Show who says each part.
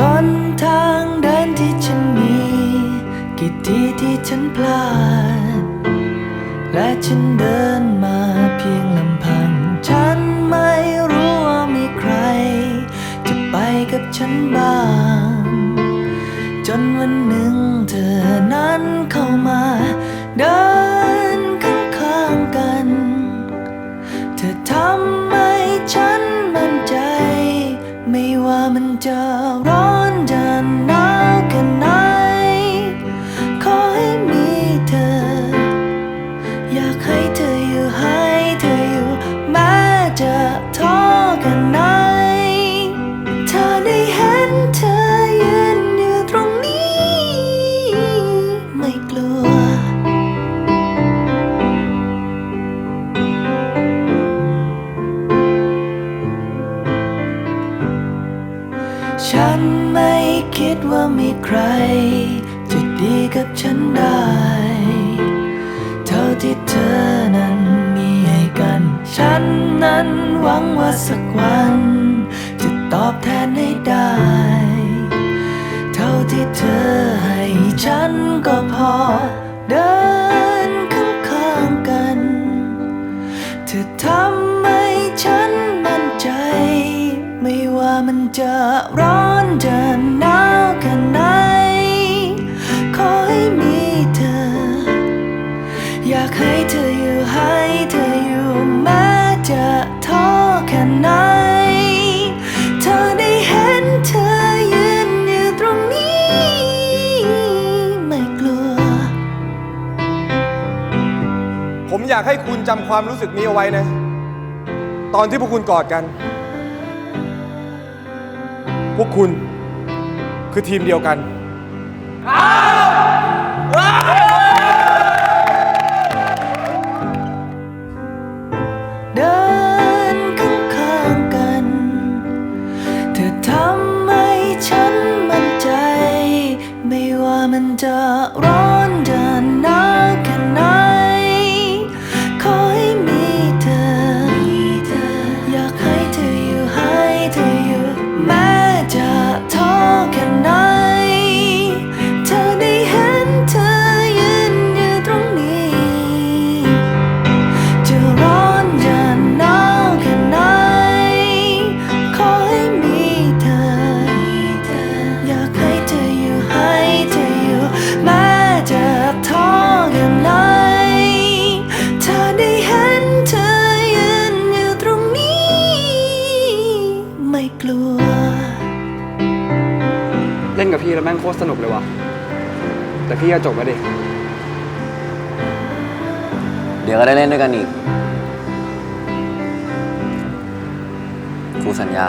Speaker 1: บนทางเดินที่ฉันมี กี่ทีที่ฉันพลาด และฉันเดินมาเพียงลำพัง ฉันไม่รู้ว่ามีใคร จะไปกับฉันบ้าง จนวันหนึ่งเธอนั้นเข้ามา เดินข้างๆกัน เธอทำ ฉันไม่คิดว่ามีใคร จะดีกับฉันได้ เท่าที่เธอนั้นมีให้กัน ฉันนั้นหวังว่าสักวัน จะตอบแทนให้ได้ เท่าที่เธอให้ฉันามันจะร้อนจะหนาวแค่ไหน ขอให้มีเธอ อยากให้เธออยู่ให้เธออยู่แม้จะท้อแค่ไหน เธอได้เห็นเธอยืนอยู่ตรงนี้ ไม่กลัว
Speaker 2: ผมอยากให้คุณจำความรู้สึกนี้เอาไว้นะ ตอนที่พวกคุณกอดกัน พวกคุณคือทีมเดียวกัน
Speaker 1: เดินข้างๆกัน เธอทำให้ฉันมั่นใจ ไม่ว่ามันจะร้อ
Speaker 3: น กับพี่แล้วแม่งโคตรสนุกเลยว่ะ แต่พี่จะจบมาดิ
Speaker 4: เดี๋ยวก็ได้เล่นด้วยกันอีก กูสัญญา